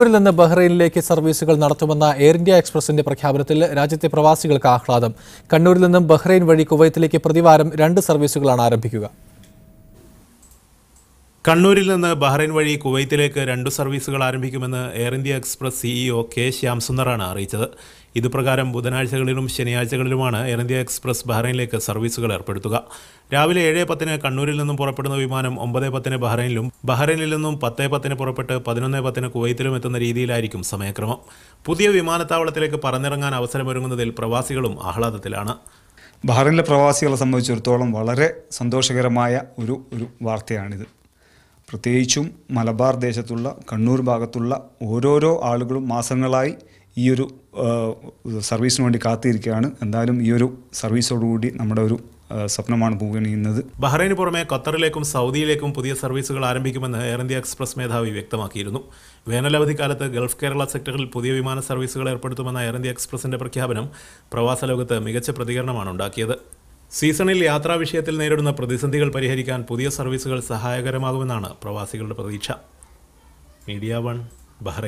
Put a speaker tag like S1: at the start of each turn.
S1: കണ്ണൂരിൽ നിന്ന് ബഹ്റൈനിലേക്ക് സർവീസുകൾ നടത്തുമെന്ന എയർ ഇന്ത്യ എക്സ്പ്രസിന്റെ പ്രഖ്യാപനത്തിൽ രാജ്യത്തെ പ്രവാസികൾക്ക് ആഹ്ലാദം. കണ്ണൂരിൽ നിന്നും ബഹ്റൈൻ വഴി കുവൈത്തിലേക്ക് പ്രതിവാരം രണ്ട് സർവീസുകളാണ് ആരംഭിക്കുക.
S2: കണ്ണൂരിൽ നിന്ന് ബഹ്റൈൻ വഴി കുവൈത്തിലേക്ക് രണ്ടു സർവീസുകൾ ആരംഭിക്കുമെന്ന് Air India Express CEO K ശ്യാംസുന്ദറാണ് അറിയിച്ചത്. ഇതുപ്രകാരം ബുധനാഴ്ചകളിലും ശനിയാഴ്ചകളിലുമാണ് എയർ ഇന്ത്യ എക്സ്പ്രസ് ബഹ്റൈനിലേക്ക് സർവീസുകൾ ഏർപ്പെടുത്തുക. രാവിലെ ഏഴ് പത്തിന് കണ്ണൂരിൽ നിന്നും പുറപ്പെടുന്ന വിമാനം ഒമ്പത് പത്തിന് ബഹ്റൈനിലും ബഹ്റൈനിൽ നിന്നും പത്ത് പത്തിന് പുറപ്പെട്ട് പതിനൊന്ന് പത്തിന് കുവൈത്തിലും എത്തുന്ന രീതിയിലായിരിക്കും സമയക്രമം. പുതിയ വിമാനത്താവളത്തിലേക്ക് പറന്നിറങ്ങാൻ അവസരമൊരുങ്ങുന്നതിൽ പ്രവാസികളും ആഹ്ലാദത്തിലാണ്.
S3: ബഹ്റൈനിലെ പ്രവാസികളെ സംബന്ധിച്ചിടത്തോളം വളരെ സന്തോഷകരമായ ഒരു ഒരു വാർത്തയാണിത്. പ്രത്യേകിച്ചും മലബാർ ദേശത്തുള്ള കണ്ണൂർ ഭാഗത്തുള്ള ഓരോരോ ആളുകളും മാസങ്ങളായി ഈ ഒരു സർവീസിന് വേണ്ടി കാത്തിരിക്കുകയാണ്. എന്തായാലും ഈ ഒരു സർവീസോടുകൂടി നമ്മുടെ ഒരു സ്വപ്നമാണ് പൂവണിയുന്നത്
S2: ബഹ്റൈന് പുറമെ ഖത്തറിലേക്കും സൗദിയിലേക്കും പുതിയ സർവീസുകൾ ആരംഭിക്കുമെന്ന് എയർ ഇന്ത്യ എക്സ്പ്രസ് മേധാവി വ്യക്തമാക്കിയിരുന്നു. വേനലവധി കാലത്ത് ഗൾഫ് കേരള സെക്ടറിൽ പുതിയ വിമാന സർവീസുകൾ ഏർപ്പെടുത്തുമെന്ന എയർ ഇന്ത്യ എക്സ്പ്രസിന്റെ പ്രഖ്യാപനം പ്രവാസ ലോകത്ത് മികച്ച പ്രതികരണമാണ് ഉണ്ടാക്കിയത്. സീസണിൽ യാത്രാ വിഷയത്തിൽ നേരിടുന്ന പ്രതിസന്ധികൾ പരിഹരിക്കാൻ പുതിയ സർവീസുകൾ സഹായകരമാകുമെന്നാണ് പ്രവാസികളുടെ പ്രതീക്ഷ. Media One Bahrain.